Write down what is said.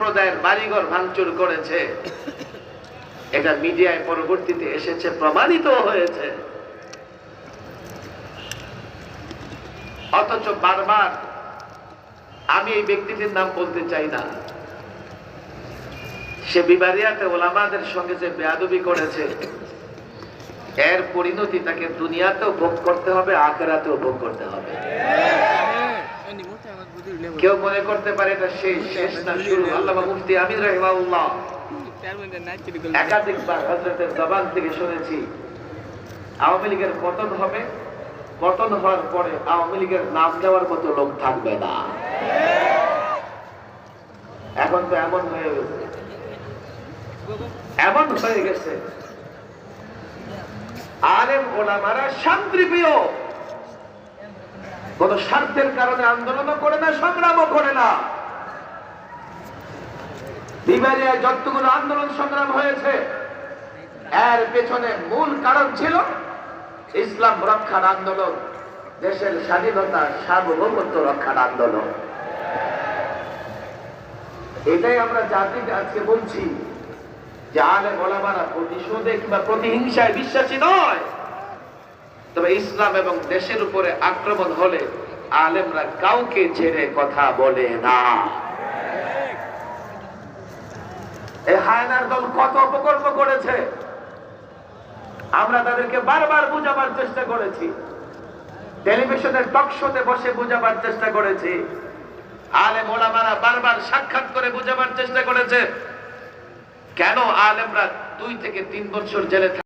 সম্প্রদায়ের বাড়িঘর ভাঙচুর করেছে। এটা মিডিয়ায় পরবর্তীতে এসেছে, প্রমাণিত হয়েছে। অথচ বারবার আমি এই ব্যক্তিটির নাম বলতে চাই না। সে বিবারিয়াতে ওলামাদের সঙ্গে যে বেয়াদবি করেছে, এর পরিণতি তাকে দুনিয়াতেও ভোগ করতে হবে, আখেরাতেও ভোগ করতে হবে। কেউ মনে করতে পারে এটা শেষ শেষ না শুরু আল্লাহ মুফতি আমিন রহিমাউল্লাহ একাধিকবার হজরতের জবান থেকে শুনেছি আওয়ামী লীগের পতন হবে পতন হওয়ার পরে আওয়ামী লীগের নাম দেওয়ার মতো লোক থাকবে না। এখন তো এমন হয়ে গেছে। এমন হয়ে গেছে। আলেম ওলামারা শান্তিপ্রিয়। কোন স্বার্থের কারণে আন্দোলনও করে না, সংগ্রামও করে না। যতগুলো আন্দোলন সংগ্রাম হয়েছে, এর পেছনে মূল কারণ ছিল ইসলাম রক্ষার আন্দোলন, দেশের স্বাধীনতা সার্বভৌমত্ব রক্ষার আন্দোলন। এটাই আমরা জাতিকে আজকে বলছি যে আলে বলামারা প্রতিশোধে কিংবা প্রতিহিংসায় বিশ্বাসী নয়। তবে ইসলাম এবং দেশের উপরে আক্রমণ হলে আলেমরা কাউকে ছেড়ে কথা বলে না। আমরা তাদেরকে চেষ্টা করেছি। বসে বোঝাবার চেষ্টা করেছি। আলেম বারবার সাক্ষাৎ করে বোঝাবার চেষ্টা করেছে। কেন আলেমরা দুই থেকে তিন বছর জেলে